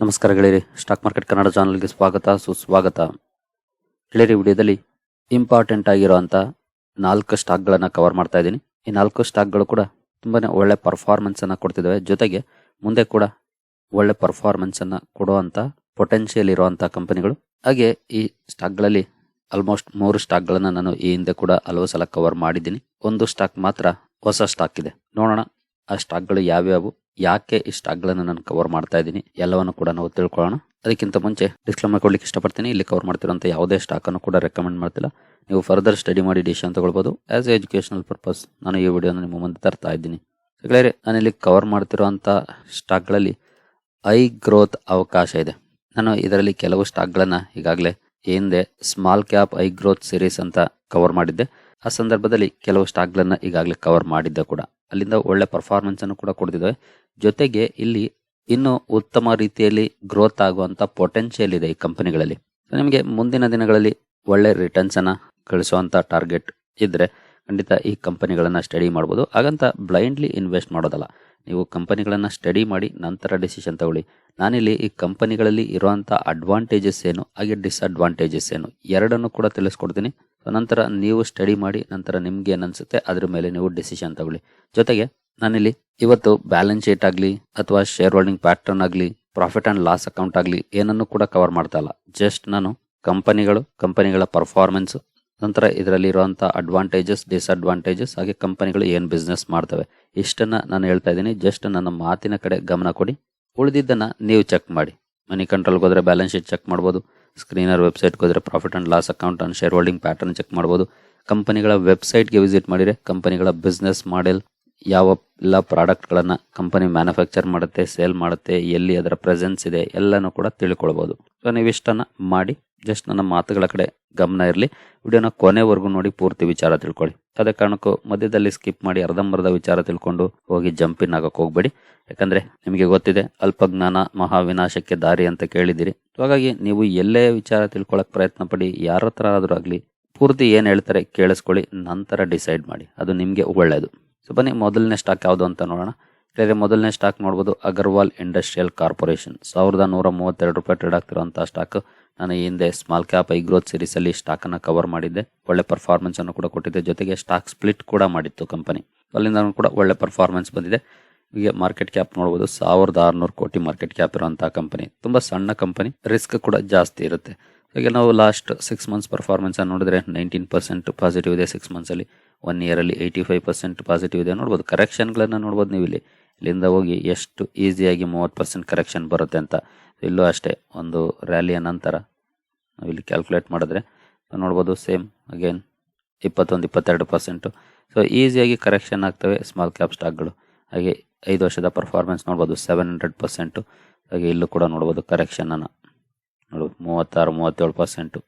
ನಮಸ್ಕಾರ ಗೆಳೆಯರಿ, stock market Kannada ಚಾನಲ್ಗೆ ಸ್ವಾಗತ, ಸುಸ್ವಾಗತ. ಗೆಳೆಯರಿ ವಿಡಿಯೋದಲ್ಲಿ ಇಂಪಾರ್ಟೆಂಟ್ ಆಗಿರುವಂಥ ನಾಲ್ಕು ಸ್ಟಾಕ್ಗಳನ್ನು ಕವರ್ ಮಾಡ್ತಾ ಇದ್ದೀನಿ. ಈ ನಾಲ್ಕು ಸ್ಟಾಕ್ಗಳು ಕೂಡ ತುಂಬಾ ಒಳ್ಳೆ ಪರ್ಫಾರ್ಮೆನ್ಸನ್ನು ಕೊಡ್ತಿದ್ದಾವೆ. ಜೊತೆಗೆ ಮುಂದೆ ಕೂಡ ಒಳ್ಳೆ ಪರ್ಫಾರ್ಮೆನ್ಸನ್ನು ಕೊಡುವಂಥ ಪೊಟೆನ್ಷಿಯಲ್ ಇರುವಂಥ ಕಂಪನಿಗಳು ಹಾಗೆ ಈ ಸ್ಟಾಕ್ಗಳಲ್ಲಿ ಆಲ್ಮೋಸ್ಟ್ ಮೂರು ಸ್ಟಾಕ್ಗಳನ್ನು ನಾನು ಈ ಹಿಂದೆ ಕೂಡ ಹಲವು ಸಲ ಕವರ್ ಮಾಡಿದ್ದೀನಿ. ಒಂದು ಸ್ಟಾಕ್ ಮಾತ್ರ ಹೊಸ ಸ್ಟಾಕ್ ಇದೆ. ನೋಡೋಣ ಆ ಸ್ಟಾಕ್ಗಳು ಯಾವ್ಯಾವು, ಯಾಕೆ ಈ ಸ್ಟಾಕ್ಗಳನ್ನು ನಾನು ಕವರ್ ಮಾಡ್ತಾ ಇದ್ದೀನಿ, ಎಲ್ಲವನ್ನು ಕೂಡ ನಾವು ತಿಳ್ಕೊಳ್ಳೋಣ. ಅದಕ್ಕಿಂತ ಮುಂಚೆ ಡಿಸ್ಕ್ಲೈಮರ್ ಕೊಡ್ಲಿಕ್ಕೆ ಇಷ್ಟಪಡ್ತೀನಿ. ಇಲ್ಲಿ ಕವರ್ ಮಾಡ್ತಿರೋಂಥ ಯಾವುದೇ ಸ್ಟಾಕ್ ಅನ್ನು ಕೂಡ ರೆಕಮೆಂಡ್ ಮಾಡ್ತಿಲ್ಲ. ನೀವು ಫರ್ದರ್ ಸ್ಟಡಿ ಮಾಡಿ ಡಿಶನ್ ತಗೊಳ್ಬೋದು. ಆಸ್ ಎ ಎಜುಕೇಶನಲ್ ಪರ್ಪಸ್ ನಾನು ಈ ವಿಡಿಯೋನ ನಿಮ್ಮ ಮುಂದೆ ತರ್ತಾ ಇದ್ದೀನಿ. ಗೆಳೆಯರೆ ಇಲ್ಲಿ ಕವರ್ ಮಾಡ್ತಿರುವಂಥ ಸ್ಟಾಕ್ಗಳಲ್ಲಿ ಐ ಗ್ರೋತ್ ಅವಕಾಶ ಇದೆ. ನಾನು ಇದರಲ್ಲಿ ಕೆಲವು ಸ್ಟಾಕ್ಗಳನ್ನು ಈಗಾಗಲೇ ಹಿಂದೆ small cap I growth series ಅಂತ ಕವರ್ ಮಾಡಿದ್ದೆ. ಆ ಸಂದರ್ಭದಲ್ಲಿ ಕೆಲವು ಸ್ಟಾಕ್ಗಳನ್ನ ಈಗಾಗಲೇ ಕವರ್ ಮಾಡಿದ್ದ ಕೂಡ. ಅಲ್ಲಿಂದ ಒಳ್ಳೆ ಪರ್ಫಾರ್ಮೆನ್ಸ್ ಅನ್ನು ಕೂಡ ಕೊಡ್ತಿದ್ದಾವೆ ಜೊತೆಗೆ ಇಲ್ಲಿ ಇನ್ನೂ ಉತ್ತಮ ರೀತಿಯಲ್ಲಿ ಗ್ರೋತ್ ಆಗುವಂತ ಪೊಟೆನ್ಷಿಯಲ್ ಇದೆ ಈ ಕಂಪನಿಗಳಲ್ಲಿ ನಿಮಗೆ ಮುಂದಿನ ದಿನಗಳಲ್ಲಿ ಒಳ್ಳೆ ರಿಟರ್ನ್ಸ್ ಅನ್ನ ಗಳಿಸುವಂತ ಟಾರ್ಗೆಟ್ ಇದ್ರೆ ಖಂಡಿತ ಈ ಕಂಪನಿಗಳನ್ನ ಸ್ಟಡಿ ಮಾಡ್ಬೋದು. ಹಾಗಂತ ಬ್ಲೈಂಡ್ಲಿ ಇನ್ವೆಸ್ಟ್ ಮಾಡೋದಲ್ಲ. ನೀವು ಕಂಪನಿಗಳನ್ನು ಸ್ಟಡಿ ಮಾಡಿ ನಂತರ ಡಿಸಿಷನ್ ತಗೊಳ್ಳಿ. ನಾನಿಲ್ಲಿ ಈ ಕಂಪನಿಗಳಲ್ಲಿ ಇರುವಂತ ಅಡ್ವಾಂಟೇಜಸ್ ಏನು, ಹಾಗೆ ಡಿಸ್ಅಡ್ವಾಂಟೇಜಸ್ ಏನು, ಎರಡನ್ನು ಕೂಡ ತಿಳಿಸ್ಕೊಡ್ತೀನಿ. ನಂತರ ನೀವು ಸ್ಟಡಿ ಮಾಡಿ ನಂತರ ನಿಮ್ಗೆ ಏನನ್ಸುತ್ತೆ ಅನ್ಸುತ್ತೆ ಅದ್ರ ಮೇಲೆ ನೀವು ಡಿಸಿಷನ್ ತಗೊಳ್ಳಿ. ಜೊತೆಗೆ ನಾನಿಲ್ಲಿ ಇವತ್ತು ಬ್ಯಾಲೆನ್ಸ್ ಶೀಟ್ ಆಗಲಿ ಅಥವಾ ಶೇರ್ ಹೋಲ್ಡಿಂಗ್ ಪ್ಯಾಟರ್ನ್ ಆಗಲಿ ಪ್ರಾಫಿಟ್ ಆ್ಯಂಡ್ ಲಾಸ್ ಅಕೌಂಟ್ ಆಗಲಿ ಏನನ್ನು ಕೂಡ ಕವರ್ ಮಾಡ್ತಾ ಇಲ್ಲ. ಜಸ್ಟ್ ನಾನು ಕಂಪನಿಗಳು ಕಂಪನಿಗಳ ಪರ್ಫಾರ್ಮೆನ್ಸು ನಂತರ ಇದರಲ್ಲಿ ಇರುವಂಥ ಅಡ್ವಾಂಟೇಜಸ್ ಡಿಸ್ಅಡ್ವಾಂಟೇಜಸ್ ಹಾಗೆ ಕಂಪನಿಗಳು ಏನು ಬಿಸ್ನೆಸ್ ಮಾಡ್ತವೆ ಇಷ್ಟನ್ನು ನಾನು ಹೇಳ್ತಾ ಇದ್ದೀನಿ. ಜಸ್ಟ್ ನನ್ನ ಮಾತಿನ ಕಡೆ ಗಮನ ಕೊಡಿ. ಉಳಿದಿದ್ದನ್ನು ನೀವು ಚೆಕ್ ಮಾಡಿ. ಮನಿ ಕಂಟ್ರೋಲ್ಗೆ ಹೋದರೆ ಬ್ಯಾಲೆನ್ಸ್ ಶೀಟ್ ಚೆಕ್ ಮಾಡ್ಬೋದು. ಸ್ಕ್ರೀನರ್ ವೆಬ್ಸೈಟ್ಗೆ ಹೋದರೆ profit and loss account and share holding pattern check ಮಾಡ್ಬೋದು. ಕಂಪನಿಗಳ ವೆಬ್ಸೈಟ್ಗೆ ವಿಸಿಟ್ ಮಾಡಿದ್ರೆ ಕಂಪನಿಗಳ ಬಿಸ್ನೆಸ್ ಮಾಡೆಲ್ ಯಾವ ಎಲ್ಲ ಪ್ರಾಡಕ್ಟ್ಗಳನ್ನು ಕಂಪನಿ ಮ್ಯಾನುಫ್ಯಾಕ್ಚರ್ ಮಾಡುತ್ತೆ, ಸೇಲ್ ಮಾಡುತ್ತೆ, ಎಲ್ಲಿ ಅದರ ಪ್ರೆಸೆನ್ಸ್ ಇದೆ, ಎಲ್ಲನೂ ಕೂಡ ತಿಳ್ಕೊಳ್ಬೋದು. ಸೊ ನೀವು ಇಷ್ಟನ್ನು ಮಾಡಿ ಜಸ್ಟ್ ನನ್ನ ಮಾತುಗಳ ಕಡೆ ಗಮನ ಇರಲಿ. ವಿಡಿಯೋನ ಕೊನೆವರೆಗೂ ನೋಡಿ, ಪೂರ್ತಿ ವಿಚಾರ ತಿಳ್ಕೊಳ್ಳಿ. ಅದೇ ಕಾರಣಕ್ಕೂ ಮಧ್ಯದಲ್ಲಿ ಸ್ಕಿಪ್ ಮಾಡಿ ಅರ್ಧಂಬರ್ಧ ವಿಚಾರ ತಿಳ್ಕೊಂಡು ಹೋಗಿ ಜಂಪಿನ್ ಆಗಕ್ಕೆ ಹೋಗಬೇಡಿ. ಯಾಕಂದರೆ ನಿಮಗೆ ಗೊತ್ತಿದೆ, ಅಲ್ಪಜ್ಞಾನ ಮಹಾವಿನಾಶಕ್ಕೆ ದಾರಿ ಅಂತ ಕೇಳಿದ್ದೀರಿ. ಹಾಗಾಗಿ ನೀವು ಎಲ್ಲೇ ವಿಚಾರ ತಿಳ್ಕೊಳ್ಳೋಕೆ ಪ್ರಯತ್ನ ಪಡಿ ಯಾರ ಹತ್ರ ಆದರೂ ಆಗಲಿ, ಪೂರ್ತಿ ಏನು ಹೇಳ್ತಾರೆ ಕೇಳಿಸ್ಕೊಳ್ಳಿ, ನಂತರ ಡಿಸೈಡ್ ಮಾಡಿ. ಅದು ನಿಮಗೆ ಒಳ್ಳೇದು. ಸೊ ಬನ್ನಿ, ಮೊದಲನೇ ಸ್ಟಾಕ್ ಯಾವುದು ಅಂತ ನೋಡೋಣ. ಮೊದಲನೇ ಸ್ಟಾಕ್ ನೋಡ್ಬೋದು ಅಗರ್ವಾಲ್ ಇಂಡಸ್ಟ್ರಿಯಲ್ ಕಾರ್ಪೊರೇಷನ್ ಸಾವಿರದ ನೂರ ಮೂವತ್ತೆರಡು ರೂಪಾಯಿ ಟ್ರೇಡ್ ಆಗ್ತಿರುವಂಥ ಸ್ಟಾಕ್ ನಾನು ಈ ಹಿಂದೆ small cap I growth series ಸ್ಟಾಕನ್ನು cover ಮಾಡಿದ್ದೆ. ಒಳ್ಳೆ ಪರ್ಫಾರ್ಮೆನ್ಸನ್ನು ಕೂಡ ಕೊಟ್ಟಿದ್ದೆ. ಜೊತೆಗೆ ಸ್ಟಾಕ್ ಸ್ಪ್ಲಿಟ್ ಕೂಡ ಮಾಡಿತ್ತು ಕಂಪನಿ ಅಲ್ಲಿಂದ ಕೂಡ ಒಳ್ಳೆ ಪರ್ಫಾರ್ಮೆನ್ಸ್ ಬಂದಿದೆ. ಹೀಗೆ ಮಾರ್ಕೆಟ್ ಕ್ಯಾಪ್ ನೋಡ್ಬೋದು, ಸಾವಿರದ ಆರುನೂರು ಕೋಟಿ ಮಾರ್ಕೆಟ್ ಕ್ಯಾಪ್ ಇರುವಂಥ ಕಂಪನಿ ತುಂಬ ಸಣ್ಣ ಕಂಪನಿ ರಿಸ್ಕ್ ಕೂಡ ಜಾಸ್ತಿ ಇರುತ್ತೆ. ಹಾಗೆ ನಾವು ಲಾಸ್ಟ್ ಸಿಕ್ಸ್ ಮಂತ್ಸ್ ಪರ್ಫಾರ್ಮೆನ್ಸ್ ನೋಡಿದ್ರೆ ನೈನ್ಟೀನ್ ಪರ್ಸೆಂಟ್ ಪಾಸಿಟಿವ್ ಇದೆ ಸಿಕ್ಸ್ ಮಂತ್ಸ್ ಅಲ್ಲಿ. ಒನ್ ಇಯರಲ್ಲಿ ಏಯ್ಟಿ ಫೈವ್ ಪರ್ಸೆಂಟ್ ಪಾಸಿಟಿವ್ ಇದೆ. ನೋಡ್ಬೋದು ಕರೆಕ್ಷನ್ಗಳನ್ನು ನೋಡ್ಬೋದು ನೀವು ಇಲ್ಲಿ ಇಲ್ಲಿಂದ ಹೋಗಿ ಎಷ್ಟು ಈಸಿಯಾಗಿ ಮೂವತ್ತು ಪರ್ಸೆಂಟ್ ಕರೆಕ್ಷನ್ ಬರುತ್ತೆ ಅಂತ. ಇಲ್ಲೂ ಅಷ್ಟೇ, ಒಂದು ರ್ಯಾಲಿಯ ನಂತರ ನಾವು ಇಲ್ಲಿ ಕ್ಯಾಲ್ಕುಲೇಟ್ ಮಾಡಿದ್ರೆ ನೋಡ್ಬೋದು ಸೇಮ್ ಅಗೇನ್ ಇಪ್ಪತ್ತೊಂದು, ಇಪ್ಪತ್ತೆರಡು ಪರ್ಸೆಂಟು ಸೊ ಈಸಿಯಾಗಿ ಕರೆಕ್ಷನ್ ಆಗ್ತವೆ ಸ್ಮಾಲ್ ಕ್ಯಾಪ್ ಸ್ಟಾಕ್ಗಳು ಹಾಗೆ ಐದು ವರ್ಷದ ಪರ್ಫಾರ್ಮೆನ್ಸ್ ನೋಡ್ಬೋದು ಸೆವೆನ್ ಹಂಡ್ರೆಡ್ ಪರ್ಸೆಂಟು ಹಾಗೆ ಇಲ್ಲೂ ಕೂಡ ನೋಡ್ಬೋದು ಕರೆಕ್ಷನನ್ನು ನೋಡ್ಬೋದು, ಮೂವತ್ತಾರು, ಮೂವತ್ತೇಳು ಪರ್ಸೆಂಟು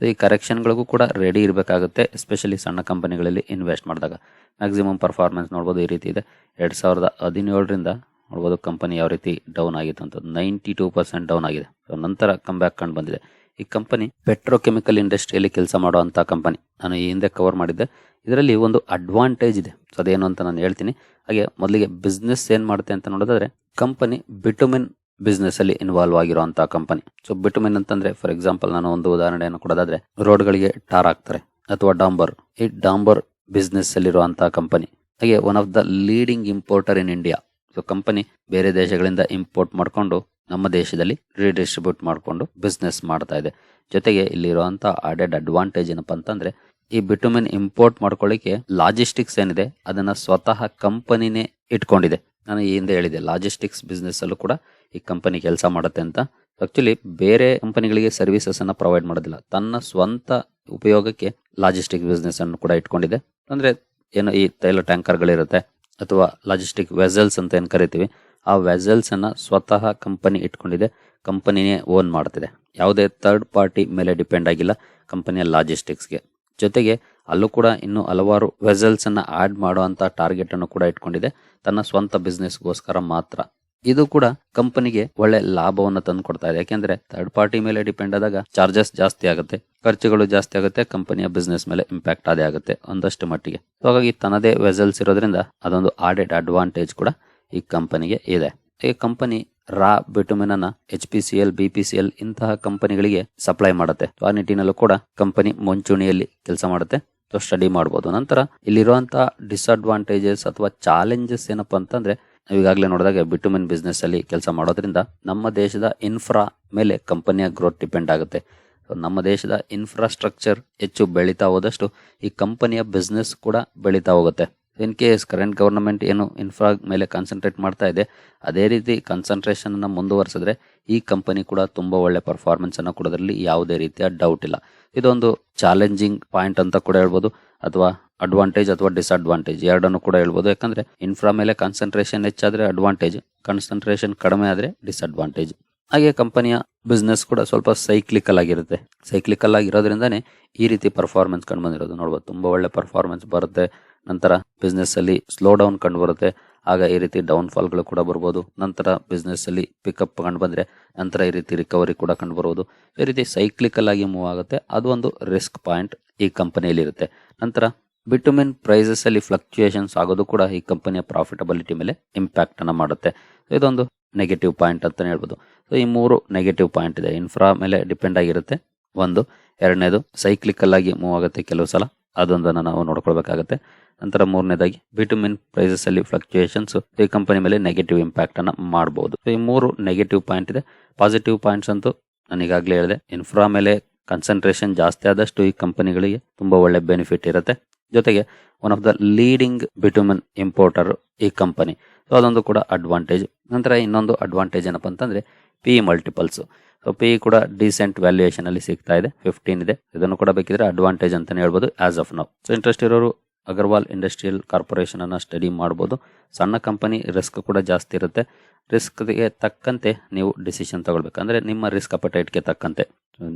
ಈ ಕರೆಕ್ಷನ್ಗಳಿಗೂ ಕೂಡ ರೆಡಿ ಇರಬೇಕಾಗುತ್ತೆ ಎಸ್ಪೆಷಲಿ ಸಣ್ಣ ಕಂಪನಿಗಳಲ್ಲಿ ಇನ್ವೆಸ್ಟ್ ಮಾಡಿದಾಗ. ಮ್ಯಾಕ್ಸಿಮಮ್ ಪರ್ಫಾರ್ಮೆನ್ಸ್ ನೋಡ್ಬೋದು ಈ ರೀತಿ ಇದೆ. ಎರಡು ಸಾವಿರದ ಹದಿನೇಳರಿಂದ ನೋಡ್ಬೋದು ಕಂಪನಿ ಯಾವ ರೀತಿ ಡೌನ್ ಆಗಿತ್ತು ಅಂತ. ನೈಂಟಿ ಟೂ ಪರ್ಸೆಂಟ್ ಡೌನ್ ಆಗಿದೆ ನಂತರ ಕಮ್ ಬ್ಯಾಕ್ ಕಂಡು ಬಂದಿದೆ. ಈ ಕಂಪನಿ ಪೆಟ್ರೋಕೆಮಿಕಲ್ ಇಂಡಸ್ಟ್ರಿಯಲ್ಲಿ ಕೆಲಸ ಮಾಡುವಂಥ ಕಂಪನಿ ನಾನು ಈ ಹಿಂದೆ ಕವರ್ ಮಾಡಿದ್ದೆ. ಇದರಲ್ಲಿ ಒಂದು ಅಡ್ವಾಂಟೇಜ್ ಇದೆ. ಸೊ ಅದೇನು ಅಂತ ನಾನು ಹೇಳ್ತೀನಿ. ಹಾಗೆ ಮೊದಲಿಗೆ ಬಿಸ್ನೆಸ್ ಏನು ಮಾಡುತ್ತೆ ಅಂತ ನೋಡೋದಾದ್ರೆ ಕಂಪನಿ ಬಿಟುಮಿನ್ ಬಿಸ್ನೆಸ್ ಅಲ್ಲಿ ಇನ್ವಾಲ್ವ್ ಆಗಿರುವಂತಹ ಕಂಪನಿ ಸೊ ಬಿಟುಮಿನ್ ಅಂತಂದ್ರೆ ಫಾರ್ ಎಕ್ಸಾಂಪಲ್ ನಾನು ಒಂದು ಉದಾಹರಣೆಯನ್ನು ಕೊಡೋದಾದ್ರೆ, ರೋಡ್ಗಳಿಗೆ ಟಾರ್ ಹಾಕ್ತಾರೆ ಅಥವಾ ಡಾಂಬರ್. ಈ ಡಾಂಬರ್ ಬಿಸ್ನೆಸ್ ಅಲ್ಲಿರುವಂತಹ ಕಂಪನಿ ಹಾಗೆ one of the leading importer in India so company ಬೇರೆ ದೇಶಗಳಿಂದ ಇಂಪೋರ್ಟ್ ಮಾಡಿಕೊಂಡು, ನಮ್ಮ ದೇಶದಲ್ಲಿ ರೀಡಿಸ್ಟ್ರಿಬ್ಯೂಟ್ ಮಾಡಿಕೊಂಡು ಬಿಸ್ನೆಸ್ ಮಾಡ್ತಾ ಇದೆ. ಜೊತೆಗೆ ಇಲ್ಲಿರುವಂತಹ ಆಡೆಡ್ ಅಡ್ವಾಂಟೇಜ್ ಏನಪ್ಪಾ ಅಂತಂದ್ರೆ ಈ ಬಿಟುಮಿನ್ ಇಂಪೋರ್ಟ್ ಮಾಡ್ಕೊಳ್ಳಿಕ್ಕೆ ಲಾಜಿಸ್ಟಿಕ್ಸ್ ಏನಿದೆ, ಅದನ್ನ ಸ್ವತಃ ಕಂಪನಿನೇ ಇಟ್ಕೊಂಡಿದೆ. ನಾನು ಈ ಹಿಂದೆ ಹೇಳಿದೆ ಲಾಜಿಸ್ಟಿಕ್ಸ್ ಬಿಸ್ನೆಸ್ ಅಲ್ಲೂ ಕೂಡ ಈ ಕಂಪನಿ ಕೆಲಸ ಮಾಡುತ್ತೆ ಅಂತ. ಆಕ್ಚುಲಿ ಬೇರೆ ಕಂಪನಿಗಳಿಗೆ ಸರ್ವಿಸಸ್ ಅನ್ನ ಪ್ರೊವೈಡ್ ಮಾಡೋದಿಲ್ಲ. ತನ್ನ ಸ್ವಂತ ಉಪಯೋಗಕ್ಕೆ ಲಾಜಿಸ್ಟಿಕ್ ಬಿಸ್ನೆಸ್ ಅನ್ನು ಕೂಡ ಇಟ್ಕೊಂಡಿದೆ. ಅಂದ್ರೆ ಏನು ಈ ತೈಲ ಟ್ಯಾಂಕರ್ಗಳಿರುತ್ತೆ, ಅಥವಾ ಲಾಜಿಸ್ಟಿಕ್ ವೆಸಲ್ಸ್ ಅಂತ ಏನು ಕರಿತೀವಿ, ಆ ವೆಸಲ್ಸ್ ಅನ್ನ ಸ್ವತಃ ಕಂಪನಿ ಇಟ್ಕೊಂಡಿದೆ ಕಂಪನಿನೇ ಓನ್ ಮಾಡ್ತಿದೆ. ಯಾವುದೇ ಥರ್ಡ್ ಪಾರ್ಟಿ ಮೇಲೆ ಡಿಪೆಂಡ್ ಆಗಿಲ್ಲ ಕಂಪನಿಯ ಲಾಜಿಸ್ಟಿಕ್ಸ್ಗೆ ಜೊತೆಗೆ ಅಲ್ಲೂ ಕೂಡ ಇನ್ನು ಹಲವಾರು ವೆಸಲ್ಸ್ ಅನ್ನ ಆಡ್ ಮಾಡುವಂತ ಟಾರ್ಗೆಟ್ ಅನ್ನು ಕೂಡ ಇಟ್ಕೊಂಡಿದೆ. ತನ್ನ ಸ್ವಂತ ಬಿಸ್ನೆಸ್ಗೋಸ್ಕರ ಮಾತ್ರ. ಇದು ಕೂಡ ಕಂಪನಿಗೆ ಒಳ್ಳೆ ಲಾಭವನ್ನು ತಂದು ಕೊಡ್ತಾ ಇದೆ. ಯಾಕೆಂದ್ರೆ ಥರ್ಡ್ ಪಾರ್ಟಿ ಮೇಲೆ ಡಿಪೆಂಡ್ ಆದಾಗ ಚಾರ್ಜಸ್ ಜಾಸ್ತಿ ಆಗುತ್ತೆ, ಖರ್ಚುಗಳು ಜಾಸ್ತಿ ಆಗುತ್ತೆ ಕಂಪನಿಯ ಬಿಸ್ನೆಸ್ ಮೇಲೆ ಇಂಪ್ಯಾಕ್ಟ್ ಅದೇ ಆಗುತ್ತೆ ಒಂದಷ್ಟು ಮಟ್ಟಿಗೆ. ಹಾಗಾಗಿ ತನ್ನದೇ ವೆಸಲ್ಸ್ ಇರೋದ್ರಿಂದ ಅದೊಂದು ಆಡೆಡ್ ಅಡ್ವಾಂಟೇಜ್ ಕೂಡ ಈ ಕಂಪನಿಗೆ ಇದೆ. ಈ ಕಂಪನಿ ರಾ ಬಿಟುಮಿನ್ ಅನ್ನ H P C L, B P C L ಇಂತಹ ಕಂಪನಿಗಳಿಗೆ ಸಪ್ಲೈ ಮಾಡುತ್ತೆ. ಆ ನಿಟ್ಟಿನಲ್ಲೂ ಕೂಡ ಕಂಪನಿ ಮುಂಚೂಣಿಯಲ್ಲಿ ಕೆಲಸ ಮಾಡುತ್ತೆ. ಸ್ಟಡಿ ಮಾಡಬಹುದು ನಂತರ ಇಲ್ಲಿರುವಂತಹ ಡಿಸ್ಅಡ್ವಾಂಟೇಜಸ್ ಅಥವಾ ಚಾಲೆಂಜಸ್ ಏನಪ್ಪಾ ಅಂತಂದ್ರೆ ಈಗಾಗಲೇ ನೋಡಿದಾಗ ಬಿಟುಮಿನ್ ಬಿಸ್ನೆಸ್ ಅಲ್ಲಿ ಕೆಲಸ ಮಾಡೋದ್ರಿಂದ ನಮ್ಮ ದೇಶದ ಇನ್ಫ್ರಾ ಮೇಲೆ ಕಂಪನಿಯ ಗ್ರೋತ್ ಡಿಪೆಂಡ್ ಆಗುತ್ತೆ. ಸೊ ನಮ್ಮ ದೇಶದ ಇನ್ಫ್ರಾಸ್ಟ್ರಕ್ಚರ್ ಹೆಚ್ಚು ಬೆಳೀತಾ ಹೋದಷ್ಟು ಈ ಕಂಪನಿಯ ಬಿಸ್ನೆಸ್ ಕೂಡ ಬೆಳೀತಾ ಹೋಗುತ್ತೆ. ಇನ್ ಕೇಸ್ ಕರೆಂಟ್ ಗವರ್ನಮೆಂಟ್ ಏನು ಇನ್ಫ್ರಾ ಮೇಲೆ ಕಾನ್ಸಂಟ್ರೇಟ್ ಮಾಡ್ತಾ ಇದೆ, ಅದೇ ರೀತಿ ಕಾನ್ಸಂಟ್ರೇಷನ್ ಮುಂದುವರೆಸಿದ್ರೆ ಈ ಕಂಪನಿ ಕೂಡ ತುಂಬ ಒಳ್ಳೆ ಪರ್ಫಾರ್ಮೆನ್ಸನ್ನು ಕೊಡೋದ್ರಲ್ಲಿ ಯಾವುದೇ ರೀತಿಯ ಡೌಟ್ ಇಲ್ಲ. ಇದೊಂದು ಚಾಲೆಂಜಿಂಗ್ ಪಾಯಿಂಟ್ ಅಂತ ಕೂಡ ಹೇಳ್ಬೋದು, ಅಥವಾ ಅಡ್ವಾಂಟೇಜ್ ಅಥವಾ ಡಿಸ್ಅಡ್ವಾಂಟೇಜ್ ಎರಡನ್ನು ಕೂಡ ಹೇಳ್ಬೋದು. ಯಾಕಂದರೆ ಇನ್ಫ್ರಾ ಮೇಲೆ ಕಾನ್ಸಂಟ್ರೇಷನ್ ಹೆಚ್ಚಾದರೆ ಅಡ್ವಾಂಟೇಜ್ ಕಾನ್ಸಂಟ್ರೇಷನ್ ಕಡಿಮೆ ಆದರೆ ಡಿಸ್ಅಡ್ವಾಂಟೇಜ್ ಹಾಗೆ ಕಂಪನಿಯ ಬಿಸ್ನೆಸ್ ಕೂಡ ಸ್ವಲ್ಪ ಸೈಕ್ಲಿಕಲ್ ಆಗಿರುತ್ತೆ. ಸೈಕ್ಲಿಕಲ್ ಆಗಿರೋದ್ರಿಂದಲೇ ಈ ರೀತಿ ಪರ್ಫಾರ್ಮೆನ್ಸ್ ಕಂಡು ಬಂದಿರೋದು. ನೋಡ್ಬೋದು, ತುಂಬ ಒಳ್ಳೆ ಪರ್ಫಾರ್ಮೆನ್ಸ್ ಬರುತ್ತೆ. ನಂತರ ಬಿಸ್ನೆಸ್ ಅಲ್ಲಿ ಸ್ಲೋ ಡೌನ್ ಕಂಡು ಬರುತ್ತೆ. ಆಗ ಈ ರೀತಿ ಡೌನ್ ಫಾಲ್ಗಳು ಕೂಡ ಬರ್ಬೋದು. ನಂತರ ಬಿಸ್ನೆಸ್ ಅಲ್ಲಿ ಪಿಕಪ್ ಕಂಡು ಬಂದ್ರೆ ನಂತರ ಈ ರೀತಿ ರಿಕವರಿ ಕೂಡ ಕಂಡು ಬರುವುದು ಈ ರೀತಿ ಸೈಕ್ಲಿಕಲ್ ಆಗಿ ಮೂವ್ ಆಗುತ್ತೆ. ಅದು ಒಂದು ರಿಸ್ಕ್ ಪಾಯಿಂಟ್ ಈ ಕಂಪನಿಯಲ್ಲಿ ಇರುತ್ತೆ. ನಂತರ ಬಿಟುಮಿನ್ ಪ್ರೈಸಸ್ ಅಲ್ಲಿ ಫ್ಲಕ್ಚುಯೇಷನ್ಸ್ ಆಗೋದು ಕೂಡ ಈ ಕಂಪನಿಯ ಪ್ರಾಫಿಟಬಿಲಿಟಿ ಮೇಲೆ ಇಂಪ್ಯಾಕ್ಟ್ ಅನ್ನ ಮಾಡುತ್ತೆ. ಇದೊಂದು ನೆಗೆಟಿವ್ ಪಾಯಿಂಟ್ ಅಂತ ಹೇಳ್ಬೋದು. ಸೊ ಈ ಮೂರು ನೆಗೆಟಿವ್ ಪಾಯಿಂಟ್ ಇದೆ. ಇನ್ಫ್ರಾ ಮೇಲೆ ಡಿಪೆಂಡ್ ಆಗಿರುತ್ತೆ. ಒಂದು. ಎರಡನೇದು ಸೈಕ್ಲಿಕಲ್ ಆಗಿ ಮೂವ್ ಆಗುತ್ತೆ ಕೆಲವು ಸಲ. ಅದೊಂದನ್ನು ನಾವು ನೋಡ್ಕೊಳ್ಬೇಕಾಗತ್ತೆ. ನಂತರ ಮೂರನೇದಾಗಿ ಬಿಟುಮಿನ್ ಪ್ರೈಸಸ್ ಅಲ್ಲಿ ಫ್ಲಕ್ಚುಯೇಷನ್ಸ್ ಈ ಕಂಪನಿ ಮೇಲೆ ನೆಗೆಟಿವ್ ಇಂಪ್ಯಾಕ್ಟ್ ಅನ್ನ ಮಾಡಬಹುದು ಈ ಮೂರು ನೆಗೆಟಿವ್ ಪಾಯಿಂಟ್ ಇದೆ. ಪಾಸಿಟಿವ್ ಪಾಯಿಂಟ್ಸ್ ಅಂತೂ ನಾನು ಈಗಾಗಲೇ ಹೇಳಿದೆ. ಇನ್ಫ್ರಾ ಮೇಲೆ ಕಾನ್ಸಂಟ್ರೇಷನ್ ಜಾಸ್ತಿ ಆದಷ್ಟು ಈ ಕಂಪನಿಗಳಿಗೆ ತುಂಬಾ ಒಳ್ಳೆ ಬೆನಿಫಿಟ್ ಇರುತ್ತೆ. ಜೊತೆಗೆ one of the leading bitumen importer ಈ ಕಂಪನಿ ಸೊ ಅದೊಂದು ಕೂಡ ಅಡ್ವಾಂಟೇಜ್ ನಂತರ ಇನ್ನೊಂದು ಅಡ್ವಾಂಟೇಜ್ ಏನಪ್ಪ ಅಂತಂದ್ರೆ ಪಿ ಮಲ್ಟಿಪಲ್ಸ್ ಸೊ ಪಿ ಕೂಡ ಡಿಸೆಂಟ್ ವ್ಯಾಲ್ಯೂಯೇಷನ್ ಅಲ್ಲಿ ಸಿಗ್ತಾ ಇದೆ. ಫಿಫ್ಟೀನ್ ಇದೆ. ಇದನ್ನು ಕೂಡ ಬೇಕಿದ್ರೆ ಅಡ್ವಾಂಟೇಜ್ ಅಂತಾನೆ ಹೇಳ್ಬೋದು as of now so interest ಇರೋರು ಅಗರ್ವಾಲ್ ಇಂಡಸ್ಟ್ರಿಯಲ್ ಕಾರ್ಪೊರೇಷನ್ ಅನ್ನ ಸ್ಟಡಿ ಮಾಡ್ಬೋದು. ಸಣ್ಣ ಕಂಪನಿ ರಿಸ್ಕ್ ಕೂಡ ಜಾಸ್ತಿ ಇರುತ್ತೆ. ರಿಸ್ಕ್ಗೆ ತಕ್ಕಂತೆ ನೀವು ಡಿಸಿಷನ್ ತಗೊಳ್ಬೇಕು. ಅಂದರೆ ನಿಮ್ಮ ರಿಸ್ಕ್ ಅಪಟೈಟ್ಗೆ ತಕ್ಕಂತೆ.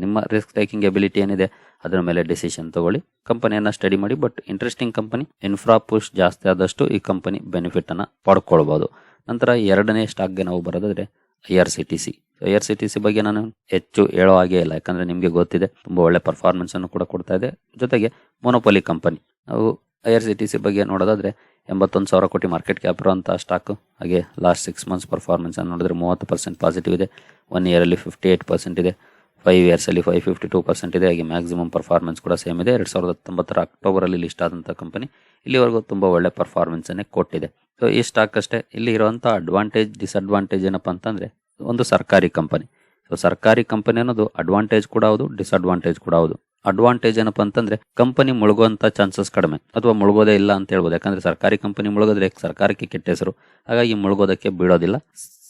ನಿಮ್ಮ ರಿಸ್ಕ್ ಟೇಕಿಂಗ್ ಎಬಿಲಿಟಿ ಏನಿದೆ, ಅದರ ಮೇಲೆ ಡಿಸಿಷನ್ ತಗೊಳ್ಳಿ. ಕಂಪನಿಯನ್ನು ಸ್ಟಡಿ ಮಾಡಿ but interesting company infra push ಜಾಸ್ತಿ ಆದಷ್ಟು ಈ ಕಂಪನಿ ಬೆನಿಫಿಟನ್ನು ಪಡ್ಕೊಳ್ಬೋದು. ನಂತರ ಎರಡನೇ ಸ್ಟಾಕ್ಗೆ ನಾವು ಬರೋದಾದರೆ I R C T C I R C T C ಬಗ್ಗೆ ನಾನು ಹೆಚ್ಚು ಹೇಳೋ ಹಾಗೆ ಇಲ್ಲ, ಯಾಕಂದರೆ ನಿಮಗೆ ಗೊತ್ತಿದೆ, ತುಂಬ ಒಳ್ಳೆ ಪರ್ಫಾರ್ಮೆನ್ಸನ್ನು ಕೂಡ ಕೊಡ್ತಾ ಇದೆ. ಜೊತೆಗೆ ಮೊನೋಪೊಲಿ ಕಂಪನಿ ನಾವು I R C T C ಬಗ್ಗೆ ನೋಡೋದಾದ್ರೆ ಎಂಬತ್ತೊಂದು ಸಾವಿರ ಕೋಟಿ ಮಾರ್ಕೆಟ್ ಕ್ಯಾಪ್ ಇರುವಂತಹ ಸ್ಟಾಕ್ ಹಾಗೆ ಲಾಸ್ಟ್ ಸಿಕ್ಸ್ ಮಂತ್ಸ್ ಪರ್ಫಾರ್ಮೆನ್ಸ್ ಅನ್ನು ನೋಡಿದ್ರೆ ಮೂವತ್ತು ಪರ್ಸೆಂಟ್ ಪಾಸಿಟಿವ್ ಇದೆ. ಒನ್ ಇಯರಲ್ಲಿ ಫಿಫ್ಟಿ ಏಟ್ ಪರ್ಸೆಂಟ್ ಇದೆ. ಫೈವ್ ಇಯರ್ಸಲ್ಲಿ ಫೈವ್ ಫಿಫ್ಟಿ ಟೂ ಪರ್ಸೆಂಟ್ ಇದೆ. ಹಾಗೆ ಮ್ಯಾಕ್ಸಿಮಮ್ ಪರ್ಫಾರ್ಮೆನ್ಸ್ ಕೂಡ ಸೇಮ್ ಇದೆ. ಎರಡು ಸಾವಿರದ ಹತ್ತೊಂಬತ್ತರ ಅಕ್ಟೋಬರಲ್ಲಿ ಲಿಸ್ಟ್ ಆದಂಥ ಕಂಪನಿ ಇಲ್ಲಿವರೆಗೂ ತುಂಬ ಒಳ್ಳೆ ಪರ್ಫಾರ್ಮೆನ್ಸನ್ನೇ ಕೊಟ್ಟಿದೆ. ಸೊ ಈ ಸ್ಟಾಕ್ ಅಷ್ಟೇ. ಇಲ್ಲಿ ಇರುವಂಥ ಅಡ್ವಾಂಟೇಜ್ ಡಿಸ್ಅಡ್ವಾಂಟೇಜ್ ಏನಪ್ಪ ಅಂತಂದರೆ ಒಂದು ಸರ್ಕಾರಿ ಕಂಪನಿ ಸೊ ಸರ್ಕಾರಿ ಕಂಪನಿ ಅನ್ನೋದು ಅಡ್ವಾಂಟೇಜ್ ಕೂಡ ಹೌದು ಡಿಸ್ಅಡ್ವಾಂಟೇಜ್ ಕೂಡ ಹೌದು. ಅಡ್ವಾಂಟೇಜ್ ಏನಪ್ಪ ಅಂತಂದ್ರೆ ಕಂಪನಿ ಮುಳುಗುವಂತ ಚಾನ್ಸಸ್ ಕಡಿಮೆ. ಅಥವಾ ಮುಳುಗೋದೇ ಇಲ್ಲ ಅಂತ ಹೇಳ್ಬೋದು. ಯಾಕಂದ್ರೆ ಸರ್ಕಾರಿ ಕಂಪನಿ ಮುಳುಗಿದ್ರೆ ಸರ್ಕಾರಕ್ಕೆ ಕೆಟ್ಟ ಹೆಸರು. ಹಾಗಾಗಿ ಮುಳುಗೋದಕ್ಕೆ ಬೀಳೋದಿಲ್ಲ,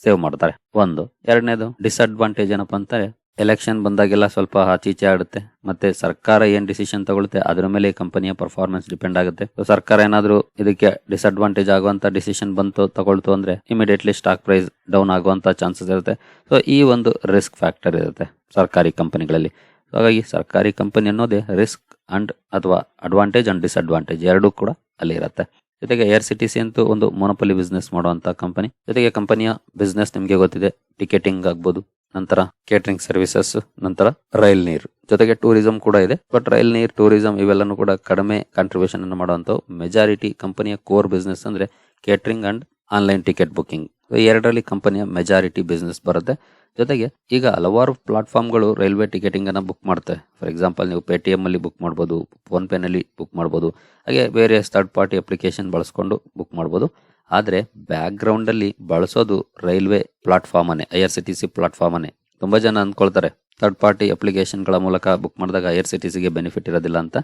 ಸೇವ್ ಮಾಡ್ತಾರೆ. ಒಂದು. ಎರಡನೇದು ಡಿಸ್ಅಡ್ವಾಂಟೇಜ್ ಏನಪ್ಪ ಅಂತಾರೆ ಎಲೆಕ್ಷನ್ ಬಂದಾಗೆಲ್ಲ ಸ್ವಲ್ಪ ಆಚೀಚೆ ಆಡುತ್ತೆ. ಮತ್ತೆ ಸರ್ಕಾರ ಏನ್ ಡಿಸಿಷನ್ ತಗೊಳುತ್ತೆ, ಅದರ ಮೇಲೆ ಕಂಪನಿಯ ಪರ್ಫಾರ್ಮೆನ್ಸ್ ಡಿಪೆಂಡ್ ಆಗುತ್ತೆ. ಸರ್ಕಾರ ಏನಾದ್ರೂ ಇದಕ್ಕೆ ಡಿಸ್ಅಡ್ವಾಂಟೇಜ್ ಆಗುವಂತ ಡಿಸಿಷನ್ ಬಂತು, ತಗೊಳ್ತು ಅಂದ್ರೆ ಇಮಿಡಿಯೇಟ್ಲಿ ಸ್ಟಾಕ್ ಪ್ರೈಸ್ ಡೌನ್ ಆಗುವಂತ ಚಾನ್ಸಸ್ ಇರುತ್ತೆ. ಸೊ ಈ ಒಂದು ರಿಸ್ಕ್ ಫ್ಯಾಕ್ಟರ್ ಇರುತ್ತೆ ಸರ್ಕಾರಿ ಕಂಪನಿಗಳಲ್ಲಿ ಹಾಗಾಗಿ ಸರ್ಕಾರಿ ಕಂಪನಿ ಅನ್ನೋದೇ ರಿಸ್ಕ್ ಅಂಡ್ ಅಥವಾ ಅಡ್ವಾಂಟೇಜ್ ಅಂಡ್ ಡಿಸ್ಅಡ್ವಾಂಟೇಜ್ ಎರಡೂ ಕೂಡ ಅಲ್ಲಿ ಇರುತ್ತೆ. ಜೊತೆಗೆ ಏರ್ ಸಿ ಟಿ ಸಿ ಅಂತೂ ಒಂದು ಮೊನೋಪಲಿ ಬಿಸ್ನೆಸ್ ಮಾಡುವಂತ ಕಂಪನಿ ಜೊತೆಗೆ ಕಂಪನಿಯ ಬಿಸ್ನೆಸ್ ನಿಮಗೆ ಗೊತ್ತಿದೆ ಟಿಕೆಟಿಂಗ್ ಆಗ್ಬೋದು, ನಂತರ ಕೇಟರಿಂಗ್ ಸರ್ವಿಸಸ್ ನಂತರ ರೈಲ್ ನೀರು. ಜೊತೆಗೆ ಟೂರಿಸಂ ಕೂಡ ಇದೆ ಬಟ್ ರೈಲ್ ನೀರು ಟೂರಿಸಂ ಇವೆಲ್ಲನೂ ಕೂಡ ಕಡಿಮೆ ಕಾಂಟ್ರಿಬ್ಯೂಷನ್ ಅನ್ನು ಮಾಡುವಂತ ಮೆಜಾರಿಟಿ ಕಂಪನಿಯ ಕೋರ್ ಬಿಸ್ನೆಸ್ ಅಂದ್ರೆ catering and online ticket booking ಎರಡರಲ್ಲಿ ಕಂಪನಿಯ ಮೆಜಾರಿಟಿ ಬಿಸ್ನೆಸ್ ಬರುತ್ತೆ. ಜೊತೆಗೆ ಈಗ ಹಲವಾರು ಪ್ಲಾಟ್ಫಾರ್ಮ್ಗಳು ರೈಲ್ವೆ ಟಿಕೆಟಿಂಗ್ ಅನ್ನು ಬುಕ್ ಮಾಡ್ತವೆ. ಫಾರ್ ಎಕ್ಸಾಂಪಲ್ ನೀವು ಪೇಟಿಎಮ್ ಅಲ್ಲಿ ಬುಕ್ ಮಾಡ್ಬೋದು ಫೋನ್ ಪೇ ನಲ್ಲಿ ಬುಕ್ ಮಾಡ್ಬೋದು, ಹಾಗೆ ಬೇರೆ ಥರ್ಡ್ ಪಾರ್ಟಿ ಅಪ್ಲಿಕೇಶನ್ ಬಳಸ್ಕೊಂಡು ಬುಕ್ ಮಾಡ್ಬೋದು. ಆದರೆ ಬ್ಯಾಕ್ ಗ್ರೌಂಡ್ ಅಲ್ಲಿ ಬಳಸೋದು ರೈಲ್ವೆ ಪ್ಲಾಟ್ಫಾರ್ಮ್ ಅನ್ನೇ I R C T C platform ತುಂಬ ಜನ ಅಂದ್ಕೊಳ್ತಾರೆ ಥರ್ಡ್ ಪಾರ್ಟಿ ಅಪ್ಲಿಕೇಶನ್ಗಳ ಮೂಲಕ ಬುಕ್ ಮಾಡಿದಾಗ ಐ ಆರ್ ಸಿ ಟಿ ಸಿಗೆ ಬೆನಿಫಿಟ್ ಇರೋದಿಲ್ಲ ಅಂತ.